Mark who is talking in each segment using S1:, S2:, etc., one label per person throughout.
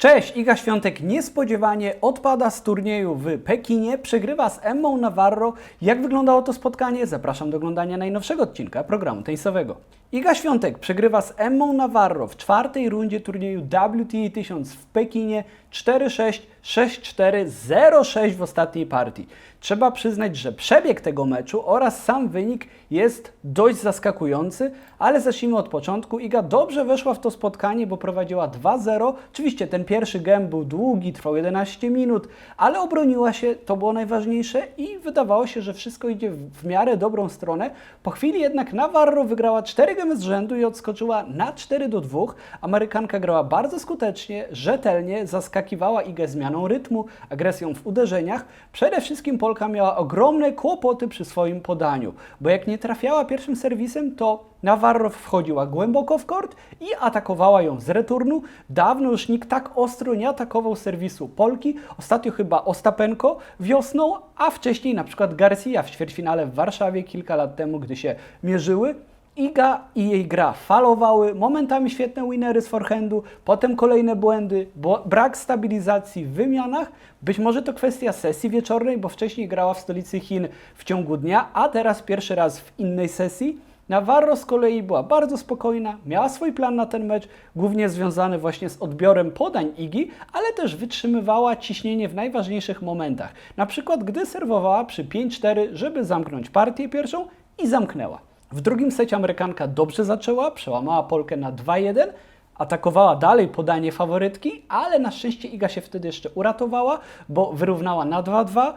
S1: Cześć, Iga Świątek niespodziewanie odpada z turnieju w Pekinie, przegrywa z Emmą Navarro. Jak wyglądało to spotkanie? Zapraszam do oglądania najnowszego odcinka programu tenisowego. Iga Świątek przegrywa z Emmą Navarro w czwartej rundzie turnieju WTA 1000 w Pekinie 4-6, 6-4, 0-6 w ostatniej partii. Trzeba przyznać, że przebieg tego meczu oraz sam wynik jest dość zaskakujący, ale zacznijmy od początku. Iga dobrze weszła w to spotkanie, bo prowadziła 2-0. Oczywiście ten pierwszy gem był długi, trwał 11 minut, ale obroniła się, to było najważniejsze i wydawało się, że wszystko idzie w miarę dobrą stronę. Po chwili jednak Navarro wygrała 4 gemy z rzędu i odskoczyła na 4 do 2. Amerykanka grała bardzo skutecznie, rzetelnie, zaskakiwała Igę zmianą rytmu, agresją w uderzeniach. Przede wszystkim Polka miała ogromne kłopoty przy swoim podaniu, bo jak nie trafiała pierwszym serwisem, to Navarro wchodziła głęboko w kort i atakowała ją z returnu. Dawno już nikt tak ostro nie atakował serwisu Polki. Ostatnio chyba Ostapenko wiosną, a wcześniej na przykład Garcia w ćwierćfinale w Warszawie kilka lat temu, gdy się mierzyły. Iga i jej gra falowały, momentami świetne winery z forehandu, potem kolejne błędy, brak stabilizacji w wymianach. Być może to kwestia sesji wieczornej, bo wcześniej grała w stolicy Chin w ciągu dnia, a teraz pierwszy raz w innej sesji. Navarro z kolei była bardzo spokojna, miała swój plan na ten mecz, głównie związany właśnie z odbiorem podań Igi, ale też wytrzymywała ciśnienie w najważniejszych momentach. Na przykład gdy serwowała przy 5-4, żeby zamknąć partię pierwszą i zamknęła. W drugim secie Amerykanka dobrze zaczęła, przełamała Polkę na 2-1, atakowała dalej podanie faworytki, ale na szczęście Iga się wtedy jeszcze uratowała, bo wyrównała na 2-2,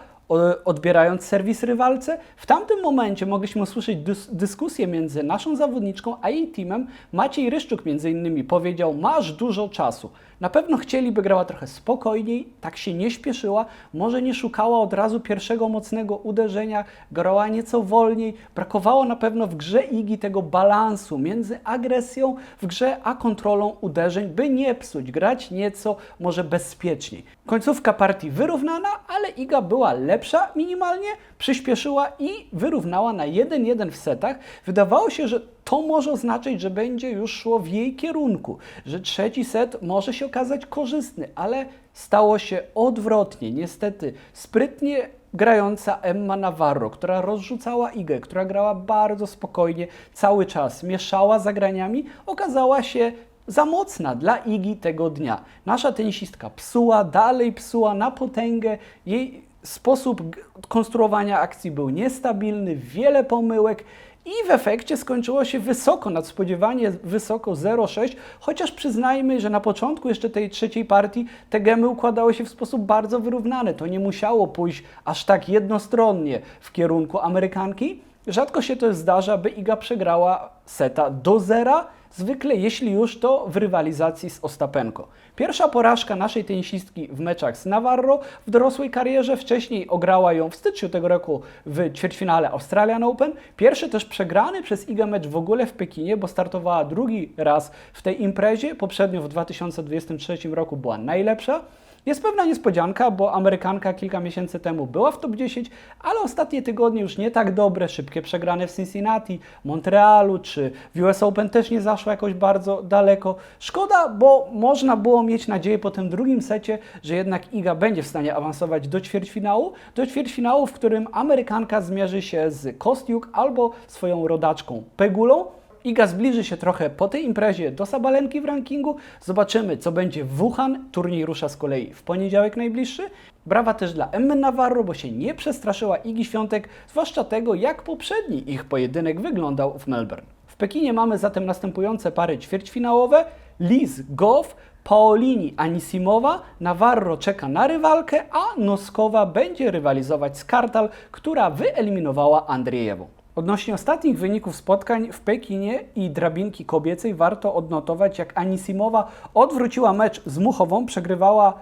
S1: odbierając serwis rywalce. W tamtym momencie mogliśmy usłyszeć dys dyskusję między naszą zawodniczką a jej teamem. Maciej Ryszczuk między innymi powiedział, masz dużo czasu. Na pewno chcieliby grała trochę spokojniej, tak się nie śpieszyła, może nie szukała od razu pierwszego mocnego uderzenia, grała nieco wolniej. Brakowało na pewno w grze Igi tego balansu między agresją w grze a kontrolą uderzeń, by nie psuć, grać nieco może bezpieczniej. Końcówka partii wyrównana, ale Iga była lepsza minimalnie, przyspieszyła i wyrównała na 1-1 w setach. Wydawało się, że to może oznaczać, że będzie już szło w jej kierunku, że trzeci set może się okazać korzystny, ale stało się odwrotnie. Niestety, sprytnie grająca Emma Navarro, która rozrzucała Igę, która grała bardzo spokojnie cały czas, mieszała zagraniami, okazała się za mocna dla Igi tego dnia. Nasza tenisistka psuła, dalej psuła na potęgę. Jej sposób konstruowania akcji był niestabilny, wiele pomyłek. I w efekcie skończyło się wysoko, nadspodziewanie wysoko 0,6, chociaż przyznajmy, że na początku jeszcze tej trzeciej partii te gemy układały się w sposób bardzo wyrównany. To nie musiało pójść aż tak jednostronnie w kierunku Amerykanki. Rzadko się to zdarza, by Iga przegrała seta do zera, zwykle jeśli już to w rywalizacji z Ostapenko. Pierwsza porażka naszej tenisistki w meczach z Navarro w dorosłej karierze, wcześniej ograła ją w styczniu tego roku w ćwierćfinale Australian Open. Pierwszy też przegrany przez Igę mecz w ogóle w Pekinie, bo startowała drugi raz w tej imprezie, poprzednio w 2023 roku była najlepsza. Jest pewna niespodzianka, bo Amerykanka kilka miesięcy temu była w top 10, ale ostatnie tygodnie już nie tak dobre, szybkie przegrane w Cincinnati, Montrealu czy w US Open też nie zaszło jakoś bardzo daleko. Szkoda, bo można było mieć nadzieję po tym drugim secie, że jednak Iga będzie w stanie awansować do ćwierćfinału, do ćwierćfinału, w którym Amerykanka zmierzy się z Kostiuk albo swoją rodaczką Pegulą. Iga zbliży się trochę po tej imprezie do Sabalenki w rankingu. Zobaczymy, co będzie w Wuhan. Turniej rusza z kolei w poniedziałek najbliższy. Brawa też dla Emmy Navarro, bo się nie przestraszyła Igi Świątek, zwłaszcza tego, jak poprzedni ich pojedynek wyglądał w Melbourne. W Pekinie mamy zatem następujące pary ćwierćfinałowe. Liz Goff, Paolini Anisimowa, Navarro czeka na rywalkę, a Noskowa będzie rywalizować z Kartal, która wyeliminowała Andrzejewą. Odnośnie ostatnich wyników spotkań w Pekinie i drabinki kobiecej warto odnotować, jak Anisimowa odwróciła mecz z Muchową, przegrywała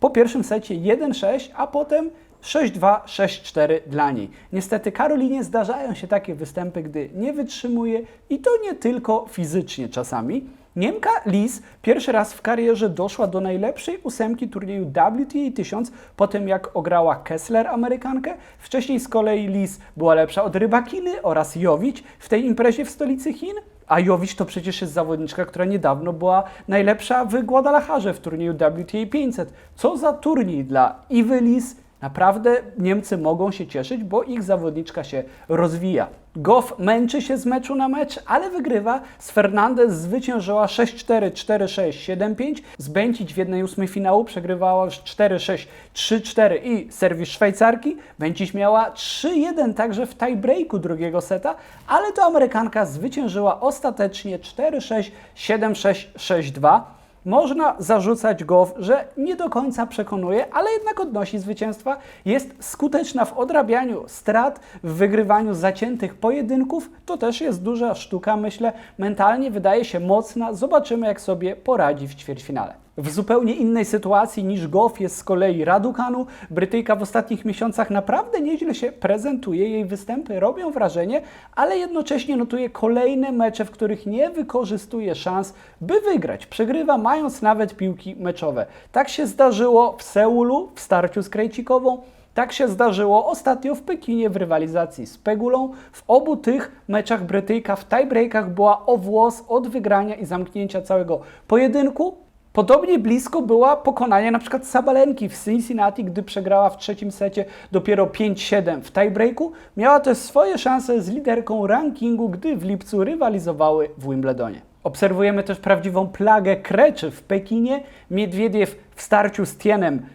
S1: po pierwszym secie 1-6, a potem 6-2, 6-4 dla niej. Niestety Karolinie zdarzają się takie występy, gdy nie wytrzymuje i to nie tylko fizycznie czasami. Niemka Liz pierwszy raz w karierze doszła do najlepszej ósemki turnieju WTA 1000 po tym jak ograła Kessler Amerykankę. Wcześniej z kolei Liz była lepsza od Rybakiny oraz Jowić w tej imprezie w stolicy Chin. A Jowicz to przecież jest zawodniczka, która niedawno była najlepsza w Guadalajarze w turnieju WTA 500. Co za turniej dla Iwelis. Naprawdę Niemcy mogą się cieszyć, bo ich zawodniczka się rozwija. Goff męczy się z meczu na mecz, ale wygrywa. Z Fernandez zwyciężyła 6-4, 4-6, 7-5. Z Bencic w 1-8 finału przegrywała już 4-6, 3-4 i serwis Szwajcarki. Bencic miała 3-1 także w tiebreaku drugiego seta, ale to Amerykanka zwyciężyła ostatecznie 4-6, 7-6, 6-2. Można zarzucać go, że nie do końca przekonuje, ale jednak odnosi zwycięstwa. Jest skuteczna w odrabianiu strat, w wygrywaniu zaciętych pojedynków. To też jest duża sztuka, myślę. Mentalnie wydaje się mocna. Zobaczymy, jak sobie poradzi w ćwierćfinale. W zupełnie innej sytuacji niż Goff jest z kolei Raducanu. Brytyjka w ostatnich miesiącach naprawdę nieźle się prezentuje, jej występy robią wrażenie, ale jednocześnie notuje kolejne mecze, w których nie wykorzystuje szans, by wygrać. Przegrywa, mając nawet piłki meczowe. Tak się zdarzyło w Seulu w starciu z Krejcikową. Tak się zdarzyło ostatnio w Pekinie w rywalizacji z Pegulą. W obu tych meczach Brytyjka w tiebreakach była o włos od wygrania i zamknięcia całego pojedynku. Podobnie blisko była pokonania na przykład Sabalenki w Cincinnati, gdy przegrała w trzecim secie dopiero 5-7 w tiebreaku. Miała też swoje szanse z liderką rankingu, gdy w lipcu rywalizowały w Wimbledonie. Obserwujemy też prawdziwą plagę kreczy w Pekinie. Miedwiediew w starciu z Tienem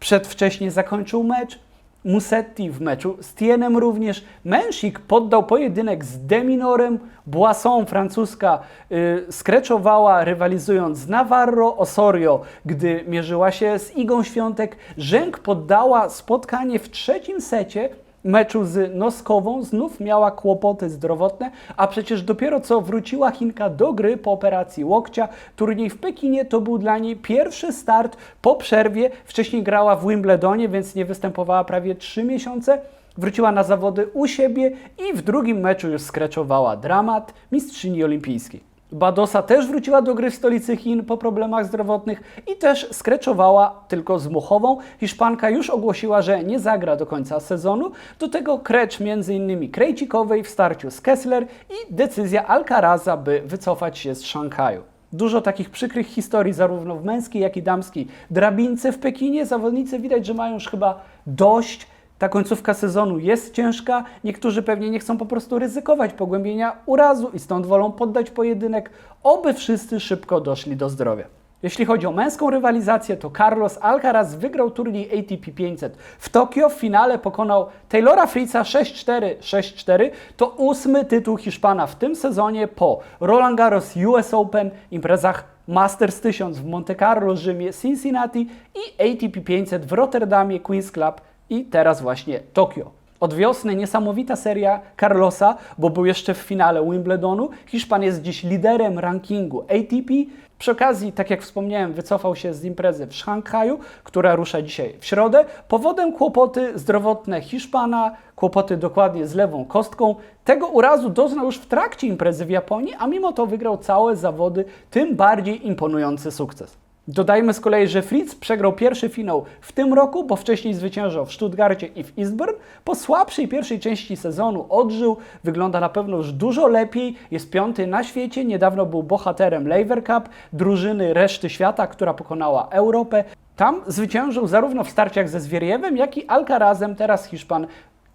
S1: przedwcześnie zakończył mecz. Musetti w meczu z Tienem również. Męsik poddał pojedynek z Deminorem. Boisson, francuska, yy, skreczowała rywalizując z Navarro. Osorio, gdy mierzyła się z Igą Świątek. Rzęk poddała spotkanie w trzecim secie meczu z Noskową znów miała kłopoty zdrowotne, a przecież dopiero co wróciła Chinka do gry po operacji łokcia. Turniej w Pekinie to był dla niej pierwszy start po przerwie. Wcześniej grała w Wimbledonie, więc nie występowała prawie 3 miesiące. Wróciła na zawody u siebie i w drugim meczu już skreczowała dramat mistrzyni olimpijskiej. Badosa też wróciła do gry w stolicy Chin po problemach zdrowotnych i też skreczowała tylko z Muchową. Hiszpanka już ogłosiła, że nie zagra do końca sezonu. Do tego krecz m.in. Krejcikowej w starciu z Kessler i decyzja Alcaraza, by wycofać się z Szanghaju. Dużo takich przykrych historii, zarówno w męskiej, jak i damskiej drabince w Pekinie. Zawodnicy widać, że mają już chyba dość ta końcówka sezonu jest ciężka, niektórzy pewnie nie chcą po prostu ryzykować pogłębienia urazu i stąd wolą poddać pojedynek, oby wszyscy szybko doszli do zdrowia. Jeśli chodzi o męską rywalizację, to Carlos Alcaraz wygrał turniej ATP 500. W Tokio w finale pokonał Taylora Fritza 6-4, 6-4. To ósmy tytuł Hiszpana w tym sezonie po Roland Garros US Open, imprezach Masters 1000 w Monte Carlo, Rzymie, Cincinnati i ATP 500 w Rotterdamie, Queen's Club i teraz właśnie Tokio. Od wiosny niesamowita seria Carlosa, bo był jeszcze w finale Wimbledonu. Hiszpan jest dziś liderem rankingu ATP. Przy okazji, tak jak wspomniałem, wycofał się z imprezy w Szanghaju, która rusza dzisiaj w środę. Powodem kłopoty zdrowotne Hiszpana, kłopoty dokładnie z lewą kostką. Tego urazu doznał już w trakcie imprezy w Japonii, a mimo to wygrał całe zawody, tym bardziej imponujący sukces. Dodajmy z kolei, że Fritz przegrał pierwszy finał w tym roku, bo wcześniej zwyciężał w Stuttgarcie i w Eastbourne. Po słabszej pierwszej części sezonu odżył, wygląda na pewno już dużo lepiej, jest piąty na świecie, niedawno był bohaterem Lever Cup, drużyny reszty świata, która pokonała Europę. Tam zwyciężył zarówno w starciach ze Zwieriewem, jak i Alcarazem, teraz Hiszpan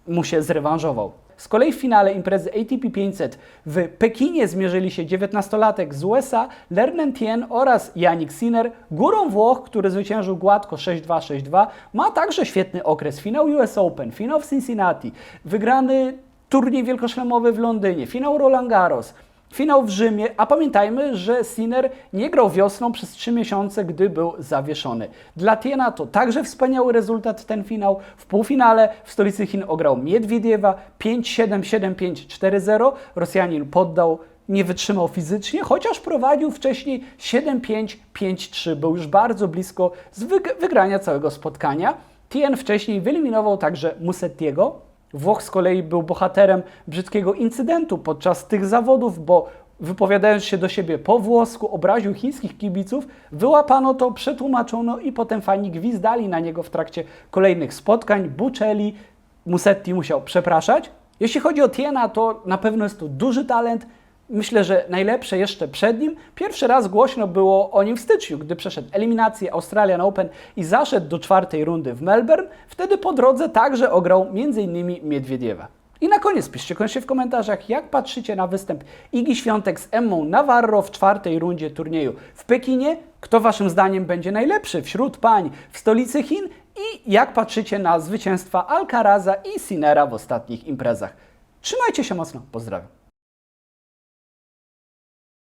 S1: mu się zrewanżował. Z kolei w finale imprezy ATP 500 w Pekinie zmierzyli się 19-latek z USA, Lernen Tien oraz Yannick Sinner. Górą Włoch, który zwyciężył gładko 6-2, 6-2, ma także świetny okres. Finał US Open, finał w Cincinnati, wygrany turniej wielkoszlemowy w Londynie, finał Roland Garros, Finał w Rzymie, a pamiętajmy, że Sinner nie grał wiosną przez 3 miesiące, gdy był zawieszony. Dla Tiena to także wspaniały rezultat ten finał. W półfinale w stolicy Chin ograł Miedwiediewa 5-7, 7-5, 4-0. Rosjanin poddał nie wytrzymał fizycznie, chociaż prowadził wcześniej 7-5, 5-3. Był już bardzo blisko z wygrania całego spotkania. Tien wcześniej wyeliminował także Musettiego, Włoch z kolei był bohaterem brzydkiego incydentu podczas tych zawodów, bo wypowiadając się do siebie po włosku, obraził chińskich kibiców, wyłapano to, przetłumaczono i potem fani gwizdali na niego w trakcie kolejnych spotkań, buczeli, Musetti musiał przepraszać. Jeśli chodzi o Tiena, to na pewno jest to duży talent, Myślę, że najlepsze jeszcze przed nim. Pierwszy raz głośno było o nim w styczniu, gdy przeszedł eliminację Australian Open i zaszedł do czwartej rundy w Melbourne. Wtedy po drodze także ograł m.in. Miedwiediewa. I na koniec piszcie koniecznie w komentarzach, jak patrzycie na występ Igi Świątek z Emmą Navarro w czwartej rundzie turnieju w Pekinie. Kto waszym zdaniem będzie najlepszy wśród pań w stolicy Chin? I jak patrzycie na zwycięstwa Alcaraza i Sinera w ostatnich imprezach? Trzymajcie się mocno, pozdrawiam.